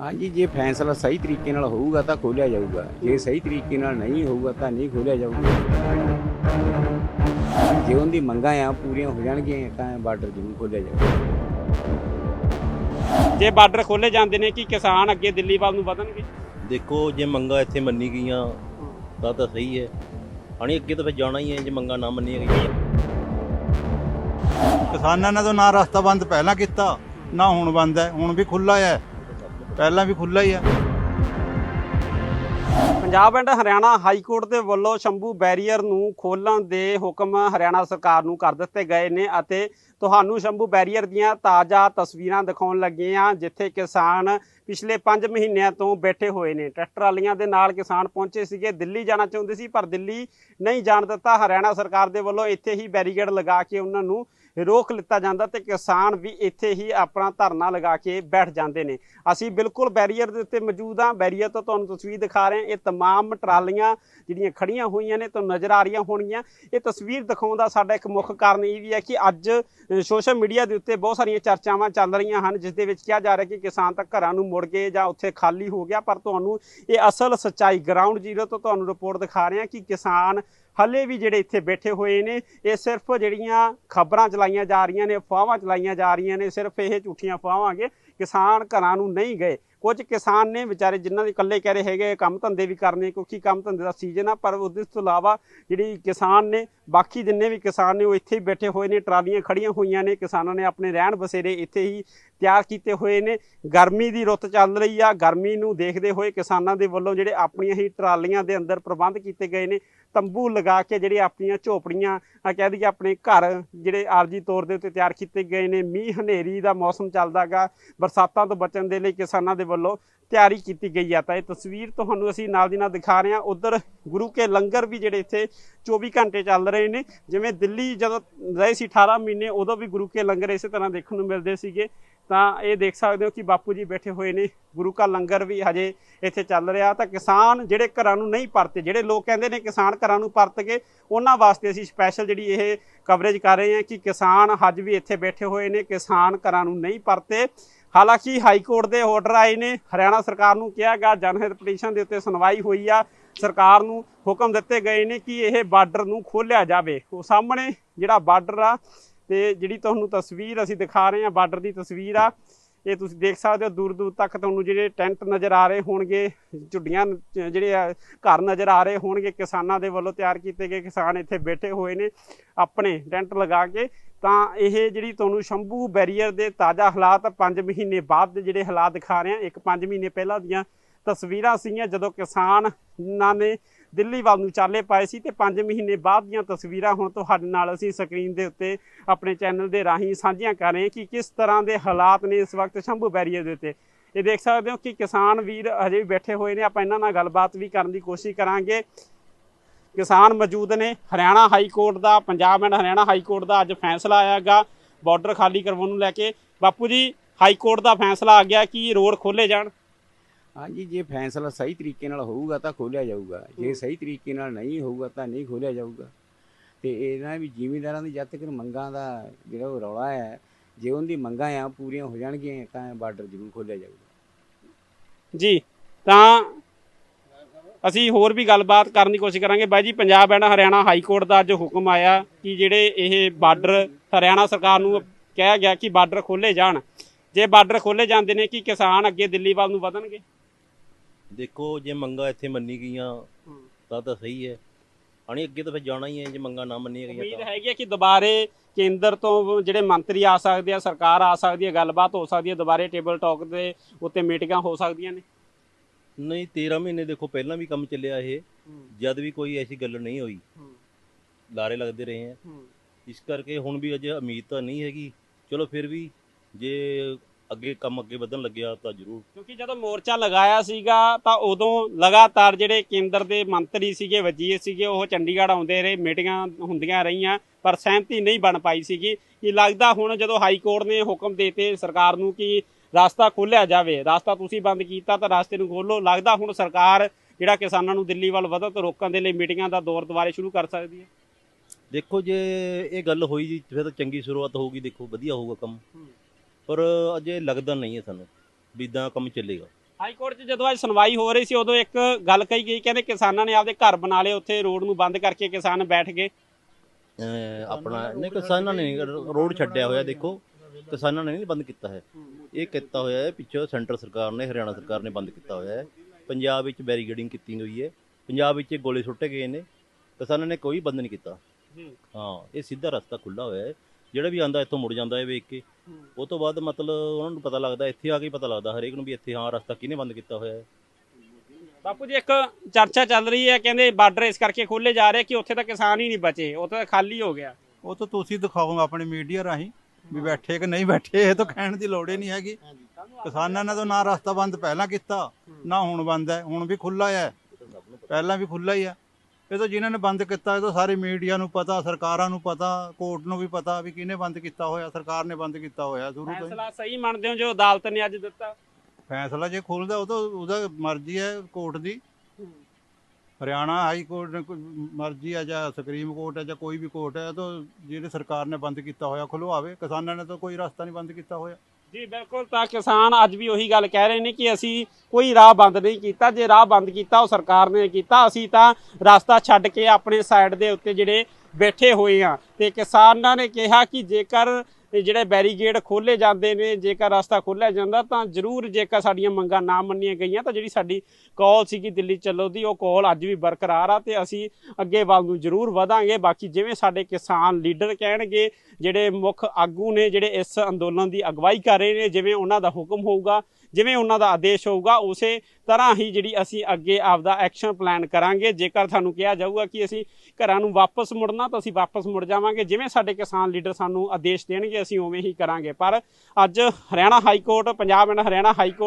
ਹਾਂਜੀ ਜੇ ਫੈਸਲਾ ਸਹੀ ਤਰੀਕੇ ਨਾਲ ਹੋਊਗਾ ਤਾਂ ਖੋਲਿਆ ਜਾਊਗਾ। ਜੇ ਸਹੀ ਤਰੀਕੇ ਨਾਲ ਨਹੀਂ ਹੋਊਗਾ ਤਾਂ ਨਹੀਂ ਖੋਲਿਆ ਜਾਊਗਾ। ਜੇ ਉਹਦੀ ਮੰਗਾਂ ਆ ਪੂਰੀਆਂ ਹੋ ਜਾਣਗੀਆਂ ਤਾਂ ਬਾਰਡਰ ਜ਼ਰੂਰ ਖੋਲਿਆ ਜਾਊਗਾ। ਜੇ ਬਾਰਡਰ ਖੋਲੇ ਜਾਂਦੇ ਨੇ ਕਿ ਕਿਸਾਨ ਅੱਗੇ ਦਿੱਲੀ ਵੱਲ ਨੂੰ ਵਧਣਗੇ? ਦੇਖੋ ਜੇ ਮੰਗਾ ਇੱਥੇ ਮੰਨੀ ਗਈਆਂ ਤਾਂ ਤਾਂ ਸਹੀ ਹੈ। ਹਣੀ ਅੱਗੇ ਤਾਂ ਫਿਰ ਜਾਣਾ ਹੀ ਹੈ ਜੇ ਮੰਗਾ ਨਾ ਮੰਨੀਆਂ ਗਈਆਂ। ਕਿਸਾਨਾਂ ਨੇ ਤਾਂ ਨਾ ਰਸਤਾ ਬੰਦ ਪਹਿਲਾਂ ਕੀਤਾ ਨਾ ਹੁਣ ਬੰਦ ਹੈ ਹੁਣ ਵੀ ਖੁੱਲਾ ਹੈ। ਪਹਿਲਾਂ ਵੀ ਖੁੱਲਾ ਹੀ ਆ। Punjab and Haryana high court ਦੇ ਵੱਲੋਂ ਸ਼ੰਭੂ ਬੈਰੀਅਰ ਨੂੰ ਖੋਲਣ ਦੇ ਹੁਕਮ ਹਰਿਆਣਾ ਸਰਕਾਰ ਨੂੰ ਕਰ ਦਿੱਤੇ ਗਏ ਨੇ ਅਤੇ ਤੁਹਾਨੂੰ ਸ਼ੰਭੂ ਬੈਰੀਅਰ ਦੀਆਂ ਤਾਜ਼ਾ ਤਸਵੀਰਾਂ ਦਿਖਾਉਣ ਲੱਗੇ ਹਾਂ, ਜਿੱਥੇ ਕਿਸਾਨ ਪਿਛਲੇ 5 ਮਹੀਨਿਆਂ ਤੋਂ ਬੈਠੇ ਹੋਏ ਨੇ। ਟਰੈਕਟਰ ਵਾਲੀਆਂ ਦੇ ਨਾਲ ਕਿਸਾਨ ਪਹੁੰਚੇ ਸੀਗੇ। ਦਿੱਲੀ ਜਾਣਾ ਚਾਹੁੰਦੇ ਸੀ, ਪਰ ਦਿੱਲੀ ਨਹੀਂ ਜਾਣ ਦਿੱਤਾ। ਹਰਿਆਣਾ ਸਰਕਾਰ ਦੇ ਵੱਲੋਂ ਇੱਥੇ ਹੀ ਬੈਰੀਗੇਡ ਲਗਾ ਕੇ ਉਹਨਾਂ ਨੂੰ ਰੋਕ ਲਿੱਤਾ ਜਾਂਦਾ ਤੇ ਕਿਸਾਨ ਵੀ ਇੱਥੇ ਹੀ ਆਪਣਾ ਧਰਨਾ ਲਗਾ ਕੇ ਬੈਠ ਜਾਂਦੇ ਨੇ ਅਸੀਂ ਬਿਲਕੁਲ ਬੈਰੀਅਰ ਦੇ ਉੱਤੇ ਮੌਜੂਦ ਹਾਂ ਬੈਰੀਅਰ ਤੋਂ ਤੁਹਾਨੂੰ ਤਸਵੀਰ ਦਿਖਾ ਰਹੇ ਹਾਂ ਇਹ तमाम ਟਰਾਲੀਆਂ ਜਿਹੜੀਆਂ ਖੜੀਆਂ ਹੋਈਆਂ ਨੇ ਤੁਹਾਨੂੰ ਨਜ਼ਰ ਆ ਰਹੀਆਂ ਹੋਣਗੀਆਂ ਇਹ ਤਸਵੀਰ ਦਿਖਾਉਣ ਦਾ ਸਾਡਾ ਇੱਕ ਮੁੱਖ ਕਾਰਨ ਇਹ ਵੀ ਹੈ ਕਿ ਅੱਜ ਸੋਸ਼ਲ ਮੀਡੀਆ ਦੇ ਉੱਤੇ ਬਹੁਤ ਸਾਰੀਆਂ ਚਰਚਾਵਾਂ ਚੱਲ ਰਹੀਆਂ ਹਨ ਜਿਸ ਦੇ ਵਿੱਚ ਕਿਹਾ ਜਾ ਰਿਹਾ ਕਿ ਕਿਸਾਨ ਤਾਂ ਘਰਾਂ ਨੂੰ ਮੁੜ ਗਏ ਜਾਂ ਉੱਥੇ ਖਾਲੀ ਹੋ ਗਿਆ ਪਰ ਤੁਹਾਨੂੰ ਇਹ ਅਸਲ ਸੱਚਾਈ ਗਰਾਊਂਡ ਜ਼ੀਰੋ ਤੋਂ ਤੁਹਾਨੂੰ ਰਿਪੋਰਟ ਦਿਖਾ ਰਹੇ ਹਾਂ ਕਿ ਕਿਸਾਨ ਹਲੇ ਵੀ ਜਿਹੜੇ ਇੱਥੇ ਬੈਠੇ ਹੋਏ ਨੇ ਇਹ ਸਿਰਫ ਜਿਹੜੀਆਂ ਖਬਰਾਂ ਚਲਾਈਆਂ ਜਾ ਰਹੀਆਂ ਨੇ ਅਫਵਾਹਾਂ ਚਲਾਈਆਂ ਜਾ ਰਹੀਆਂ ਨੇ, ਸਿਰਫ ਇਹ ਝੂਠੀਆਂ ਅਫਵਾਹਾਂਗੇ ਕਿਸਾਨ ਘਰਾਂ ਨੂੰ ਨਹੀਂ ਗਏ। ਕੁਝ ਕਿਸਾਨ ਨੇ ਵਿਚਾਰੇ ਜਿਨ੍ਹਾਂ ਦੇ ਇਕੱਲੇ ਕਹਿ ਰਹੇ ਹੈਗੇ ਕੰਮ ਧੰਦੇ ਵੀ ਕਰਨੇ, ਕਿਉਂਕਿ ਕੰਮ ਧੰਦੇ ਦਾ ਸੀਜ਼ਨ ਆ, ਪਰ ਉਹਦੇ ਤੋਂ ਇਲਾਵਾ ਜਿਹੜੀ ਕਿਸਾਨ ਨੇ, ਬਾਕੀ ਜਿੰਨੇ ਵੀ ਕਿਸਾਨ ਨੇ ਉਹ ਇੱਥੇ ਹੀ ਬੈਠੇ ਹੋਏ ਨੇ, ਟਰਾਲੀਆਂ ਖੜੀਆਂ ਹੋਈਆਂ ਨੇ, ਕਿਸਾਨਾਂ ਨੇ ਆਪਣੇ ਰਹਿਣ ਬਸੇਰੇ ਇੱਥੇ ਹੀ ਤਿਆਰ ਕੀਤੇ ਹੋਏ ਨੇ। ਗਰਮੀ ਦੀ ਰੁੱਤ ਚੱਲ ਰਹੀ ਆ। ਗਰਮੀ ਨੂੰ ਦੇਖਦੇ ਹੋਏ ਕਿਸਾਨਾਂ ਦੇ ਵੱਲੋਂ ਜਿਹੜੇ ਆਪਣੀਆਂ ਹੀ ਟਰਾਲੀਆਂ ਦੇ ਅੰਦਰ ਪ੍ਰਬੰਧ ਕੀਤੇ ਗਏ ਨੇ। ਤੰਬੂ ਲਗਾ ਕੇ ਜਿਹੜੇ ਆਪਣੀਆਂ ਝੋਪੜੀਆਂ ਕਹਿ ਦਈਏ ਆਪਣੇ ਘਰ ਜਿਹੜੇ ਆਰਜੀ ਤੌਰ ਦੇ ਉੱਤੇ ਤਿਆਰ ਕੀਤੇ ਗਏ ਨੇ। ਮੀਂਹ ਹਨੇਰੀ ਦਾ ਮੌਸਮ ਚੱਲਦਾਗਾ ਬਰਸਾਤਾਂ ਤੋਂ ਬਚਣ ਦੇ ਲਈ ਕਿਸਾਨਾਂ ਦੇ ਵੱਲੋਂ ਤਿਆਰੀ ਕੀਤੀ ਗਈ ਆ। ਤਾਂ ਇਹ ਤਸਵੀਰ ਤੁਹਾਨੂੰ ਅਸੀਂ ਨਾਲ ਦੀ ਨਾਲ ਦਿਖਾ ਰਹੇ ਹਾਂ। ਉਧਰ ਗੁਰੂ ਕੇ ਲੰਗਰ ਵੀ ਜਿਹੜੇ ਇੱਥੇ 24 ਘੰਟੇ ਚੱਲ ਰਹੇ ਨੇ। ਜਿਵੇਂ ਦਿੱਲੀ ਜਦੋਂ ਰਹੇ ਸੀ 18 ਮਹੀਨੇ, ਉਦੋਂ ਵੀ ਗੁਰੂ ਕੇ ਲੰਗਰ ਇਸੇ ਤਰ੍ਹਾਂ ਦੇਖਣ ਨੂੰ ਮਿਲਦੇ ਸੀਗੇ। ਤਾਂ ਇਹ ਦੇਖ ਸਕਦੇ ਹੋ ਕਿ ਬਾਪੂ ਜੀ ਬੈਠੇ ਹੋਏ ਨੇ। ਗੁਰੂ ਕਾ ਲੰਗਰ ਵੀ ਹਜੇ ਇੱਥੇ ਚੱਲ ਰਿਹਾ। ਤਾਂ ਕਿਸਾਨ ਜਿਹੜੇ ਘਰਾਂ ਨੂੰ ਨਹੀਂ ਪਰਤੇ, ਜਿਹੜੇ ਲੋਕ ਕਹਿੰਦੇ ਨੇ ਕਿਸਾਨ ਘਰਾਂ ਨੂੰ ਪਰਤ ਗਏ ਉਹਨਾਂ ਵਾਸਤੇ ਅਸੀਂ ਸਪੈਸ਼ਲ ਜਿਹੜੀ ਇਹ ਕਵਰੇਜ ਕਰ ਰਹੇ ਹਾਂ ਕਿ ਕਿਸਾਨ ਅੱਜ ਵੀ ਇੱਥੇ ਬੈਠੇ ਹੋਏ ਨੇ, ਕਿਸਾਨ ਘਰਾਂ ਨੂੰ ਨਹੀਂ ਪਰਤੇ। ਹਾਲਾਂਕਿ ਹਾਈ ਕੋਰਟ ਦੇ ਆਰਡਰ ਆਏ ਨੇ। ਹਰਿਆਣਾ ਸਰਕਾਰ ਨੂੰ ਕਿਹਾ ਗਿਆ, ਜਨਹਿਤ ਪਟੀਸ਼ਨ ਦੇ ਉੱਤੇ ਸੁਣਵਾਈ ਹੋਈ ਆ। ਸਰਕਾਰ ਨੂੰ ਹੁਕਮ ਦਿੱਤੇ ਗਏ ਨੇ ਕਿ ਇਹ ਬਾਰਡਰ ਨੂੰ ਖੋਲ੍ਹਿਆ ਜਾਵੇ। ਉਹ ਸਾਹਮਣੇ ਜਿਹੜਾ ਬਾਰਡਰ ਆ ਤੇ ਜਿਹੜੀ ਤੁਹਾਨੂੰ ਤਸਵੀਰ ਅਸੀਂ ਦਿਖਾ ਰਹੇ ਹਾਂ ਬਾਰਡਰ ਦੀ ਤਸਵੀਰ ਆ, ਇਹ ਤੁਸੀਂ ਦੇਖ ਸਕਦੇ ਹੋ, ਦੂਰ ਦੂਰ ਤੱਕ ਤੁਹਾਨੂੰ ਜਿਹੜੇ ਟੈਂਟ ਨਜ਼ਰ ਆ ਰਹੇ ਹੋਣਗੇ, ਝੁੱਡੀਆਂ ਜਿਹੜੇ ਆ, ਘਰ ਨਜ਼ਰ ਆ ਰਹੇ ਹੋਣਗੇ ਕਿਸਾਨਾਂ ਦੇ ਵੱਲੋਂ ਤਿਆਰ ਕੀਤੇ ਗਏ, ਕਿਸਾਨ ਇੱਥੇ ਬੈਠੇ ਹੋਏ ਨੇ ਆਪਣੇ ਟੈਂਟ ਲਗਾ ਕੇ। ਤਾਂ ਇਹ ਜਿਹੜੀ ਤੁਹਾਨੂੰ ਸ਼ੰਭੂ ਬੈਰੀਅਰ ਦੇ ਤਾਜ਼ਾ ਹਾਲਾਤ 5 ਮਹੀਨੇ ਬਾਅਦ ਦੇ ਜਿਹੜੇ ਹਾਲਾਤ ਦਿਖਾ ਰਹੇ ਹਾਂ। ਇੱਕ 5 ਮਹੀਨੇ ਪਹਿਲਾਂ ਦੀਆਂ ਤਸਵੀਰਾਂ ਸੀਗੀਆਂ ਜਦੋਂ ਕਿਸਾਨਾਂ ਨੇ ਦਿੱਲੀ ਵੱਲ ਨੂੰ ਚਾਲੇ ਪਾਏ ਸੀ ਤੇ 5 ਮਹੀਨੇ ਬਾਅਦ ਦੀਆਂ ਤਸਵੀਰਾਂ ਹੁਣ ਤੁਹਾਡੇ ਨਾਲ ਅਸੀਂ ਸਕਰੀਨ ਦੇ ਉੱਤੇ ਆਪਣੇ ਚੈਨਲ ਦੇ ਰਾਹੀਂ ਸਾਂਝੀਆਂ ਕਰ ਰਹੇ ਹਾਂ ਕਿ ਕਿਸ ਤਰ੍ਹਾਂ ਦੇ ਹਾਲਾਤ ਨੇ ਇਸ ਵਕਤ ਸ਼ੰਭੂ ਬੈਰੀਅਰ ਦੇ ਉੱਤੇ। ਇਹ ਦੇਖ ਸਕਦੇ ਹੋ ਕਿ ਕਿਸਾਨ ਵੀਰ ਹਜੇ ਵੀ ਬੈਠੇ ਹੋਏ ਨੇ। ਆਪਾਂ ਇਹਨਾਂ ਨਾਲ ਗੱਲਬਾਤ ਵੀ ਕਰਨ ਦੀ ਕੋਸ਼ਿਸ਼ ਕਰਾਂਗੇ। ਕਿਸਾਨ ਮੌਜੂਦ ਨੇ। Haryana high court the, Punjab and Haryana high court ਦਾ ਅੱਜ ਫੈਸਲਾ ਆਇਆਗਾ ਬਾਰਡਰ ਖਾਲੀ ਕਰਵਾਉਣ ਨੂੰ ਲੈ ਕੇ। ਬਾਪੂ ਜੀ, ਹਾਈ ਕੋਰਟ ਦਾ ਫੈਸਲਾ ਆ ਗਿਆ ਕਿ ਰੋਡ ਖੋਲੇ ਜਾਣ? ਹਾਂਜੀ ਜੇ ਫੈਸਲਾ ਸਹੀ ਤਰੀਕੇ ਨਾਲ ਹੋਊਗਾ ਤਾਂ ਖੋਲਿਆ ਜਾਊਗਾ। ਜੇ ਸਹੀ ਤਰੀਕੇ ਨਾਲ ਨਹੀਂ ਹੋਊਗਾ ਤਾਂ ਨਹੀਂ ਖੋਲਿਆ ਜਾਊਗਾ। ਤੇ ਇਹਨਾਂ ਵੀ ਜ਼ਿਮੀਂਦਾਰਾਂ ਦੀ ਜਦ ਤੱਕ ਮੰਗਾਂ ਦਾ ਜਿਹੜਾ ਉਹ ਰੌਲਾ ਹੈ ਜੇ ਉਹਦੀ ਮੰਗਾਂ ਆ ਪੂਰੀਆਂ ਹੋ ਜਾਣਗੀਆਂ ਤਾਂ ਬਾਰਡਰ ਜ਼ਰੂਰ ਖੋਲਿਆ ਜਾਊਗਾ। ਜੀ ਤਾਂ ਅਸੀਂ ਹੋਰ ਵੀ ਗੱਲਬਾਤ ਕਰਨ ਦੀ ਕੋਸ਼ਿਸ਼ ਕਰਾਂਗੇ। ਬਾਈ ਜੀ Punjab and Haryana high court ਦਾ ਅੱਜ ਹੁਕਮ ਆਇਆ ਕਿ ਜਿਹੜੇ ਇਹ ਬਾਰਡਰ ਹਰਿਆਣਾ ਸਰਕਾਰ ਨੂੰ ਕਿਹਾ ਗਿਆ ਕਿ ਬਾਰਡਰ ਖੋਲੇ ਜਾਣ। ਜੇ ਬਾਰਡਰ ਖੋਲੇ ਜਾਂਦੇ ਨੇ ਕਿ ਕਿਸਾਨ ਅੱਗੇ ਦਿੱਲੀ ਵੱਲ ਨੂੰ ਵਧਣਗੇ? ਦੇਖੋ ਜੇ ਮੰਗਾ ਇੱਥੇ ਮੰਨੀ ਗਈਆਂ ਤਾਂ ਤਾਂ ਸਹੀ ਹੈ। ਹਣੀ ਅੱਗੇ ਤਾਂ ਫਿਰ ਜਾਣਾ ਹੀ ਹੈ ਜੇ ਮੰਗਾ ਨਾ ਮੰਨੀਆਂ ਉਮੀਦ ਗਈਆਂ ਤਾਂ। ਹੈਗੀ ਹੈ ਕਿ ਦੁਬਾਰੇ ਕੇਂਦਰ ਤੋਂ ਜਿਹੜੇ ਮੰਤਰੀ ਆ ਸਕਦੇ ਆ ਸਰਕਾਰ ਆ ਸਕਦੀ ਹੈ ਗੱਲਬਾਤ ਹੋ ਸਕਦੀ ਹੈ ਦੁਬਾਰੇ ਟੇਬਲ ਟਾਕ ਦੇ ਉੱਤੇ ਮੀਟਿੰਗਾਂ ਹੋ ਸਕਦੀਆਂ ਨੇ। ਨਹੀਂ 13 ਮਹੀਨੇ ਦੇਖੋ ਪਹਿਲਾਂ ਵੀ ਕੰਮ ਚੱਲਿਆ ਇਹ। ਜਦ ਵੀ ਕੋਈ ਐਸੀ ਗੱਲ ਨਹੀਂ ਹੋਈ। ਲਾਰੇ ਲੱਗਦੇ ਰਹੇ ਆ ਇਸ ਕਰਕੇ ਹੁਣ ਵੀ ਅਜੇ ਉਮੀਦ ਤਾਂ ਨਹੀਂ ਹੈਗੀ। ਚਲੋ ਫਿਰ ਵੀ ਜੇ ਅੱਗੇ ਕੰਮ ਅੱਗੇ ਵਧਣ ਲੱਗਿਆ ਤਾਂ ਜ਼ਰੂਰ। ਕਿਉਂਕਿ ਜਦੋਂ ਮੋਰਚਾ ਲਗਾਇਆ ਸੀਗਾ ਤਾਂ ਉਦੋਂ ਲਗਾਤਾਰ ਜਿਹੜੇ ਕੇਂਦਰ ਦੇ ਮੰਤਰੀ ਸੀਗੇ ਵਜ਼ੀਰ ਸੀਗੇ ਉਹ ਚੰਡੀਗੜ੍ਹ ਆਉਂਦੇ ਰਹੇ ਮੀਟਿੰਗਾਂ ਹੁੰਦੀਆਂ ਰਹੀਆਂ ਪਰ ਸਹਿਮਤੀ ਨਹੀਂ ਬਣ ਪਾਈ ਸੀਗੀ। ਕਿ ਲੱਗਦਾ ਹੁਣ ਜਦੋਂ ਹਾਈ ਕੋਰਟ ਨੇ ਹੁਕਮ ਦੇਤੇ ਸਰਕਾਰ ਨੂੰ ਕਿ ਰਸਤਾ ਖੋਲ੍ਹਿਆ ਜਾਵੇ ਰਸਤਾ ਤੁਸੀਂ ਬੰਦ ਕੀਤਾ ਤਾਂ ਰਸਤੇ ਨੂੰ ਖੋਲੋ ਲੱਗਦਾ ਹੁਣ ਸਰਕਾਰ ਜਿਹੜਾ ਕਿਸਾਨਾਂ ਨੂੰ ਦਿੱਲੀ ਵੱਲ ਵਧਣ ਤੋਂ ਰੋਕਣ ਦੇ ਲਈ ਮੀਟਿੰਗਾਂ ਦਾ ਦੌਰ ਦੁਬਾਰੇ ਸ਼ੁਰੂ ਕਰ ਸਕਦੀ ਹੈ? ਦੇਖੋ ਜੇ ਇਹ ਗੱਲ ਹੋਈ ਜੀ ਫਿਰ ਤਾਂ ਚੰਗੀ ਸ਼ੁਰੂਆਤ ਹੋਊਗੀ ਦੇਖੋ ਵਧੀਆ ਹੋਊਗਾ ਕੰਮ। ਪਰ ਅਜੇ ਲੱਗਦਾ ਨਹੀਂ ਹੈ ਸਾਨੂੰ ਵੀ ਇਦਾਂ ਕੰਮ ਚੱਲੇਗਾ। ਹਾਈ ਕੋਰਟ 'ਚ ਜਦੋਂ ਅੱਜ ਸੁਣਵਾਈ ਹੋ ਰਹੀ ਸੀ ਉਦੋਂ ਇੱਕ ਗੱਲ ਕਹੀ ਗਈ ਕਹਿੰਦੇ ਕਿਸਾਨਾਂ ਨੇ ਆਪਦੇ ਘਰ ਬਣਾ ਲਏ ਉੱਥੇ ਰੋਡ ਨੂੰ ਬੰਦ ਕਰਕੇ ਕਿਸਾਨ ਬੈਠ ਗਏ। ਅਹ ਆਪਣਾ ਨਹੀਂ ਕਿਸਾਨਾਂ ਨੇ ਰੋਡ ਛੱਡਿਆ ਹੋਇਆ ਦੇਖੋ। ਕਿਸਾਨਾਂ ਨੇ ਨਹੀਂ ਬੰਦ ਕੀਤਾ ਹੈ। ਇਹ ਕੀਤਾ ਹੋਇਆ ਹੈ ਪਿੱਛੋਂ ਸੈਂਟਰ ਸਰਕਾਰ ਨੇ ਹਰਿਆਣਾ ਸਰਕਾਰ ਨੇ ਬੰਦ ਕੀਤਾ ਹੋਇਆ ਹੈ। ਪੰਜਾਬ ਵਿੱਚ ਬੈਰੀਗੇਡਿੰਗ ਕੀਤੀ ਹੋਈ ਹੈ। ਪੰਜਾਬ ਵਿੱਚ ਗੋਲੇ ਸੁੱਟੇ ਗਏ ਨੇ। ਕਿਸਾਨਾਂ ਨੇ ਕੋਈ ਬੰਦ ਨਹੀਂ ਕੀਤਾ। ਹਾਂ। ਇਹ ਸਿੱਧਾ ਰਸਤਾ ਖੁੱਲਾ ਹੋਇਆ ਹੈ। ਜਿਹੜਾ ਵੀ ਆਂਦਾ ਇੱਥੋਂ ਮੁੜ ਜਾਂਦਾ ਹੈ ਵੇਖ ਕੇ। ਉਹ ਤੋਂ ਬਾਅਦ ਮਤਲਬ ਉਹਨਾਂ ਨੂੰ ਪਤਾ ਲੱਗਦਾ ਇੱਥੇ ਆ ਕੇ ਹੀ ਪਤਾ ਲੱਗਦਾ ਹਰੇਕ ਨੂੰ ਵੀ ਇੱਥੇ ਹਾਂ ਰਸਤਾ ਕਿਹਨੇ ਬੰਦ ਕੀਤਾ ਹੋਇਆ ਹੈ। ਬਾਪੂ ਜੀ ਇੱਕ ਚਰਚਾ ਚੱਲ ਰਹੀ ਹੈ ਕਹਿੰਦੇ ਬਾਰਡਰ ਇਸ ਕਰਕੇ ਖੋਲੇ ਜਾ ਰਹੇ ਕਿ ਉੱਥੇ ਤਾਂ ਕਿਸਾਨ ਹੀ ਨਹੀਂ ਬਚੇ ਉੱਥੇ ਤਾਂ ਖਾਲੀ ਹੋ ਗਿਆ। ਉਹ ਤਾਂ ਤੁਸੀਂ ਦਿਖਾਓ ਆਪਣੀ ਮੀਡੀਆ ਰਾਹੀਂ ਵੀ ਬੈਠੇ ਕਿ ਨਹੀਂ ਬੈਠੇ ਇਹ ਤਾਂ ਕਹਿਣ ਦੀ ਲੋੜ ਹੀ ਨਹੀਂ ਹੈਗੀ। ਕਿਸਾਨਾਂ ਨੇ ਤਾਂ ਨਾ ਰਸਤਾ ਬੰਦ ਪਹਿਲਾਂ ਕੀਤਾ ਨਾ ਹੁਣ ਬੰਦ ਹੈ ਹੁਣ ਵੀ ਖੁੱਲਾ ਹੈ। ਪਹਿਲਾਂ ਵੀ ਖੁੱਲਾ ਹੀ ਹੈ। ਇਹ ਤਾਂ ਜਿਨ੍ਹਾਂ ਨੇ ਬੰਦ ਕੀਤਾ ਇਹ ਤਾਂ ਸਾਰੇ ਮੀਡੀਆ ਨੂੰ ਪਤਾ ਸਰਕਾਰਾਂ ਨੂੰ ਪਤਾ ਕੋਰਟ ਨੂੰ ਵੀ ਪਤਾ ਵੀ ਕਿਹਨੇ ਬੰਦ ਕੀਤਾ ਹੋਇਆ ਸਰਕਾਰ ਨੇ ਬੰਦ ਕੀਤਾ ਹੋਇਆ ਸ਼ੁਰੂ ਤੋਂ ਹੀ। ਫੈਸਲਾ ਸਹੀ ਮੰਨਦੇ ਹੋ ਜੋ ਅਦਾਲਤ ਨੇ ਅੱਜ ਦਿੱਤਾ? ਫੈਸਲਾ ਜੇ ਖੁੱਲਦਾ ਉਹ ਤਾਂ ਉਹਦਾ ਮਰਜ਼ੀ ਹੈ ਕੋਰਟ ਦੀ। ਹਰਿਆਣਾ ਹਾਈ ਕੋਰਟ ਨੇ ਕੋਈ ਮਰਜ਼ੀ ਹੈ ਜਾਂ ਸੁਪਰੀਮ ਕੋਰਟ ਹੈ ਜਾਂ ਕੋਈ ਵੀ ਕੋਰਟ ਹੈ ਤਾਂ ਜਿਹੜੇ ਸਰਕਾਰ ਨੇ ਬੰਦ ਕੀਤਾ ਹੋਇਆ ਖੁਲਵਾਵੇ ਕਿਸਾਨਾਂ ਨੇ ਤਾਂ ਕੋਈ ਰਸਤਾ ਨਹੀਂ ਬੰਦ ਕੀਤਾ ਹੋਇਆ। ਜੀ, ਬਿਲਕੁਲ ਤਾਂ ਕਿਸਾਨ ਅੱਜ ਵੀ ਉਹੀ ਗੱਲ ਕਹਿ ਰਹੇ ਨੇ ਕਿ ਅਸੀਂ ਕੋਈ ਰਾਹ ਬੰਦ ਨਹੀਂ ਕੀਤਾ। ਜੇ ਰਾਹ ਬੰਦ ਕੀਤਾ, ਉਹ ਸਰਕਾਰ ਨੇ ਕੀਤਾ। ਅਸੀਂ ਤਾਂ ਰਸਤਾ ਛੱਡ ਕੇ ਆਪਣੇ ਸਾਈਡ ਦੇ ਉੱਤੇ ਜਿਹੜੇ ਬੈਠੇ ਹੋਏ ਆ। ਤੇ ਕਿਸਾਨਾਂ ਨੇ ਕਿਹਾ ਕਿ ਜੇਕਰ ਜਿਹੜੇ ਬੈਰੀਗੇਡ ਖੋਲੇ ਜਾਂਦੇ ਨੇ, ਜੇਕਰ ਰਸਤਾ ਖੋਲਿਆ ਜਾਂਦਾ ਤਾਂ ਜ਼ਰੂਰ ਜੇਕਰ ਸਾਡੀਆਂ ਮੰਗਾਂ ਨਾ ਮੰਨੀਆਂ ਗਈਆਂ ਤਾਂ ਜਿਹੜੀ ਸਾਡੀ ਕਾਲ ਸੀਗੀ ਦਿੱਲੀ ਚੱਲੋ ਦੀ, ਉਹ ਕਾਲ ਅੱਜ ਵੀ ਬਰਕਰਾਰ ਆ ਤੇ ਅਸੀਂ ਅੱਗੇ ਵੱਲ ਨੂੰ ਜ਼ਰੂਰ ਵਧਾਂਗੇ। ਬਾਕੀ ਜਿਵੇਂ ਸਾਡੇ ਕਿਸਾਨ ਲੀਡਰ ਕਹਿਣਗੇ, ਜਿਹੜੇ ਮੁੱਖ ਆਗੂ ਨੇ, ਜਿਹੜੇ ਇਸ ਅੰਦੋਲਨ ਦੀ ਅਗਵਾਈ ਕਰ ਰਹੇ ਨੇ, ਜਿਵੇਂ ਉਹਨਾਂ ਦਾ ਹੁਕਮ ਹੋਊਗਾ ਜਿਵੇਂ ਉਹਨਾਂ ਦਾ ਆਦੇਸ਼ ਹੋਊਗਾ, ਉਸੇ ਤਰ੍ਹਾਂ ਹੀ ਜਿਹੜੀ ਅਸੀਂ ਅੱਗੇ ਆਪਦਾ ਐਕਸ਼ਨ ਪਲਾਨ ਕਰਾਂਗੇ। ਜੇਕਰ ਤੁਹਾਨੂੰ ਕਿਹਾ ਜਾਊਗਾ ਕਿ ਅਸੀਂ ਘਰਾਂ ਨੂੰ ਵਾਪਸ ਮੁੜਨਾ, ਤਾਂ ਅਸੀਂ ਵਾਪਸ ਮੁੜ ਜਾਵਾਂਗੇ। ਜਿਵੇਂ ਸਾਡੇ ਕਿਸਾਨ ਲੀਡਰ ਸਾਨੂੰ ਆਦੇਸ਼ ਦੇਣਗੇ, ਅਸੀਂ ਉਵੇਂ ਹੀ ਕਰਾਂਗੇ। ਪਰ ਅੱਜ Haryana high court Punjab and Haryana high court